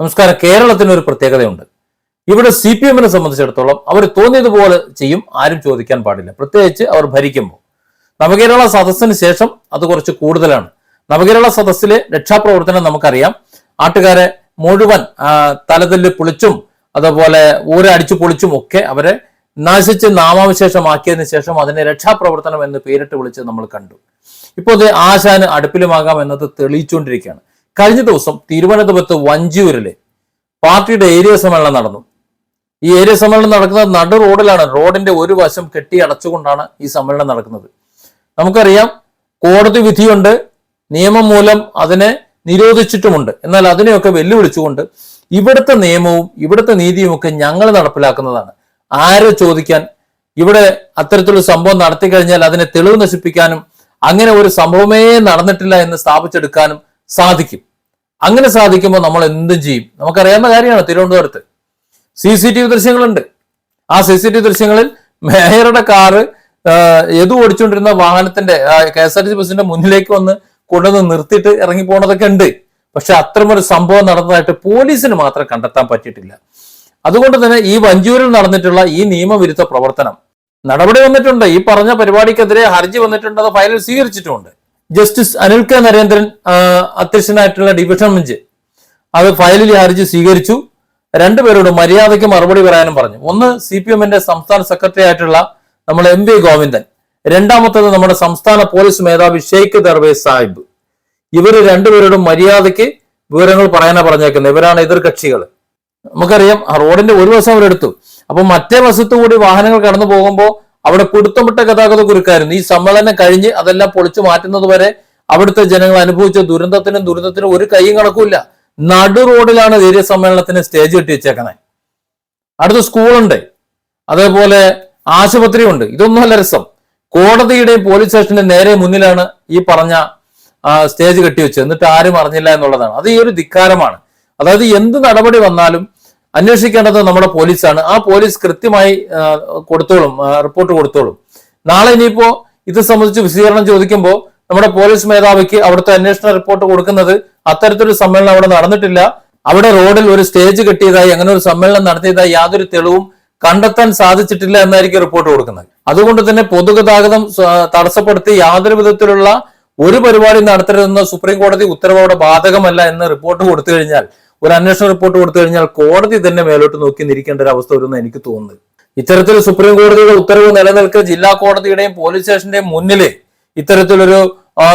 നമസ്കാരം. കേരളത്തിന് ഒരു പ്രത്യേകതയുണ്ട്. ഇവിടെ സി പി എമ്മിനെ സംബന്ധിച്ചിടത്തോളം അവർ തോന്നിയതുപോലെ ചെയ്യും ആരും ചോദിക്കാൻ പാടില്ല. പ്രത്യേകിച്ച് അവർ ഭരിക്കുമ്പോൾ. നവകേരള സദസ്സിന് ശേഷം അത് കുറച്ച് കൂടുതലാണ്. നവകേരള സദസ്സിലെ രക്ഷാപ്രവർത്തനം നമുക്കറിയാം. ആട്ടുകാരെ മുഴുവൻ തലതല്ല് പൊളിച്ചും അതുപോലെ ഊരടിച്ചു പൊളിച്ചും ഒക്കെ അവരെ നശിച്ച് നാമാവശേഷമാക്കിയതിനു ശേഷം അതിനെ രക്ഷാപ്രവർത്തനം എന്ന് പേരിട്ട് വിളിച്ച് നമ്മൾ കണ്ടു. ഇപ്പോൾ ഇത് ആശാന് അടുപ്പിലുമാകാം എന്നത് തെളിയിച്ചുകൊണ്ടിരിക്കുകയാണ്. കഴിഞ്ഞ ദിവസം തിരുവനന്തപുരത്ത് വഞ്ചിയൂരിലെ പാർട്ടിയുടെ ഏരിയ സമ്മേളനം നടന്നു. ഈ ഏരിയ സമ്മേളനം നടക്കുന്നത് നടു റോഡിലാണ് റോഡിന്റെ ഒരു വശം കെട്ടി അടച്ചുകൊണ്ടാണ് ഈ സമ്മേളനം നടക്കുന്നത്. നമുക്കറിയാം കോടതി വിധിയുണ്ട് നിയമം മൂലം അതിനെ നിരോധിച്ചിട്ടുമുണ്ട്. എന്നാൽ അതിനെയൊക്കെ വെല്ലുവിളിച്ചുകൊണ്ട് ഇവിടുത്തെ നിയമവും ഇവിടുത്തെ നീതിയും ഒക്കെ ഞങ്ങൾ നടപ്പിലാക്കുന്നതാണ്. ആരെ ചോദിക്കാൻ ഇവിടെ അത്തരത്തിലൊരു സംഭവം നടത്തി കഴിഞ്ഞാൽ അതിനെ തെളിവ് നശിപ്പിക്കാനും അങ്ങനെ ഒരു സംഭവമേ നടന്നിട്ടില്ല എന്ന് സ്ഥാപിച്ചെടുക്കാനും സാധിക്കും. അങ്ങനെ സാധിക്കുമ്പോൾ നമ്മൾ എന്തും ചെയ്യും? നമുക്കറിയാവുന്ന കാര്യമാണ് തിരുവനന്തപുരത്ത്. സി സി ടി വി ദൃശ്യങ്ങളുണ്ട്. ആ സി സി ടി വി ദൃശ്യങ്ങളിൽ മേയറുടെ കാറ് ഏതു ഓടിച്ചുകൊണ്ടിരുന്ന വാഹനത്തിന്റെ K S R T C ബസിന്റെ മുന്നിലേക്ക് വന്ന് കൊണ്ടുവന്ന് നിർത്തിയിട്ട് ഇറങ്ങി പോണതൊക്കെ ഉണ്ട്. പക്ഷെ അത്രമൊരു സംഭവം നടന്നതായിട്ട് പോലീസിന് മാത്രം കണ്ടെത്താൻ പറ്റിയിട്ടില്ല. അതുകൊണ്ട് തന്നെ ഈ വഞ്ചൂരിൽ നടന്നിട്ടുള്ള ഈ നിയമവിരുദ്ധ പ്രവർത്തനം നടപടി വന്നിട്ടുണ്ട്. ഈ പറഞ്ഞ പരിപാടിക്കെതിരെ ഹർജി വന്നിട്ടുണ്ട് അത് ഫയലിൽ സ്വീകരിച്ചിട്ടുമുണ്ട്? ജസ്റ്റിസ് അനിൽ കെ നരേന്ദ്രൻ അധ്യക്ഷനായിട്ടുള്ള ഡിവിഷൻ ബെഞ്ച് അത് ഫയലിൽ ഹർജി സ്വീകരിച്ചു. രണ്ടുപേരോട് മര്യാദയ്ക്ക് മറുപടി പറയാനും പറഞ്ഞു. ഒന്ന് സി പി എമ്മിന്റെ സംസ്ഥാന സെക്രട്ടറി ആയിട്ടുള്ള നമ്മുടെ എം വി ഗോവിന്ദൻ. രണ്ടാമത്തത് നമ്മുടെ സംസ്ഥാന പോലീസ് മേധാവി ഷെയ്ഖ് ദർവേസ് സാഹിബ്. ഇവർ രണ്ടുപേരോടും മര്യാദയ്ക്ക് വിവരങ്ങൾ പറയാനാ പറഞ്ഞേക്കുന്നത്. ഇവരാണ് എതിർകക്ഷികൾ. നമുക്കറിയാം റോഡിന്റെ ഒരു വശം അവരെടുത്തു. അപ്പൊ മറ്റേ വശത്തു കൂടി വാഹനങ്ങൾ കടന്നു പോകുമ്പോൾ അവിടെ കൊടുത്തുമുട്ട ഗതാഗത കുരുക്കായിരുന്നു. ഈ സമ്മേളനം കഴിഞ്ഞ് അതെല്ലാം പൊളിച്ചു മാറ്റുന്നത് വരെ അവിടുത്തെ ജനങ്ങൾ അനുഭവിച്ച ദുരന്തത്തിനും ദുരിതത്തിനും ഒരു കൈയും കണക്കുമില്ല. നടു റോഡിലാണ് ധൈര്യ സമ്മേളനത്തിന് സ്റ്റേജ് കെട്ടി വെച്ചേക്കണേ. അടുത്ത സ്കൂളുണ്ട്. അതേപോലെ ആശുപത്രിയുണ്ട്. ഇതൊന്നുമല്ല രസം. കോടതിയുടെയും പോലീസ് സ്റ്റേഷന്റെയും നേരെ മുന്നിലാണ് ഈ പറഞ്ഞ സ്റ്റേജ് കെട്ടിവെച്ചത് എന്നിട്ട് ആരും അറിഞ്ഞില്ല എന്നുള്ളതാണ്. അത് ഈ ഒരു ധിക്കാരമാണ്. അതായത് എന്ത് നടപടി വന്നാലും അന്വേഷിക്കേണ്ടത് നമ്മുടെ പോലീസാണ്. ആ പോലീസ് കൃത്യമായി കൊടുത്തോളും റിപ്പോർട്ട് കൊടുത്തോളും. നാളെ ഇനിയിപ്പോ ഇത് സംബന്ധിച്ച് വിശദീകരണം ചോദിക്കുമ്പോൾ നമ്മുടെ പോലീസ് മേധാവിക്ക് അവിടുത്തെ അന്വേഷണ റിപ്പോർട്ട് കൊടുക്കുന്നത് അത്തരത്തിലൊരു സമ്മേളനം അവിടെ നടന്നിട്ടില്ല. അവിടെ റോഡിൽ ഒരു സ്റ്റേജ് കെട്ടിയതായി അങ്ങനെ ഒരു സമ്മേളനം നടത്തിയതായി യാതൊരു തെളിവും കണ്ടെത്താൻ സാധിച്ചിട്ടില്ല എന്നായിരിക്കും റിപ്പോർട്ട് കൊടുക്കുന്നത്. അതുകൊണ്ട് തന്നെ പൊതുഗതാഗതം തടസ്സപ്പെടുത്തി യാതൊരു വിധത്തിലുള്ള ഒരു പരിപാടി നടത്തരുതെന്ന സുപ്രീം കോടതി ഉത്തരവ് ബാധകമല്ല എന്ന് റിപ്പോർട്ട് കൊടുത്തു കഴിഞ്ഞാൽ ഒരു അന്വേഷണ റിപ്പോർട്ട് കൊടുത്തു കഴിഞ്ഞാൽ കോടതി തന്നെ മേലോട്ട് നോക്കി നിരിക്കേണ്ട ഒരു അവസ്ഥ വരുമെന്ന് എനിക്ക് തോന്നുന്നത്. ഇത്തരത്തിൽ സുപ്രീം കോടതിയുടെ ഉത്തരവ് നിലനിൽക്കെ ജില്ലാ കോടതിയുടെയും പോലീസ് സ്റ്റേഷന്റെയും മുന്നിൽ ഇത്തരത്തിലൊരു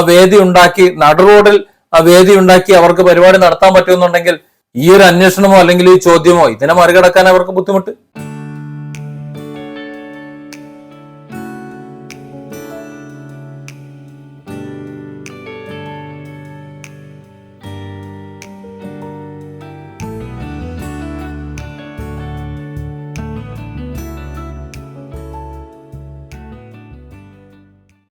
വേദി ഉണ്ടാക്കി നടു റോഡിൽ വേദി ഉണ്ടാക്കി അവർക്ക് പരിപാടി നടത്താൻ പറ്റുമെന്നുണ്ടെങ്കിൽ ഈ ഒരു അന്വേഷണമോ അല്ലെങ്കിൽ ഈ ചോദ്യമോ ഇതിനെ മറികടക്കാൻ അവർക്ക് ബുദ്ധിമുട്ട്?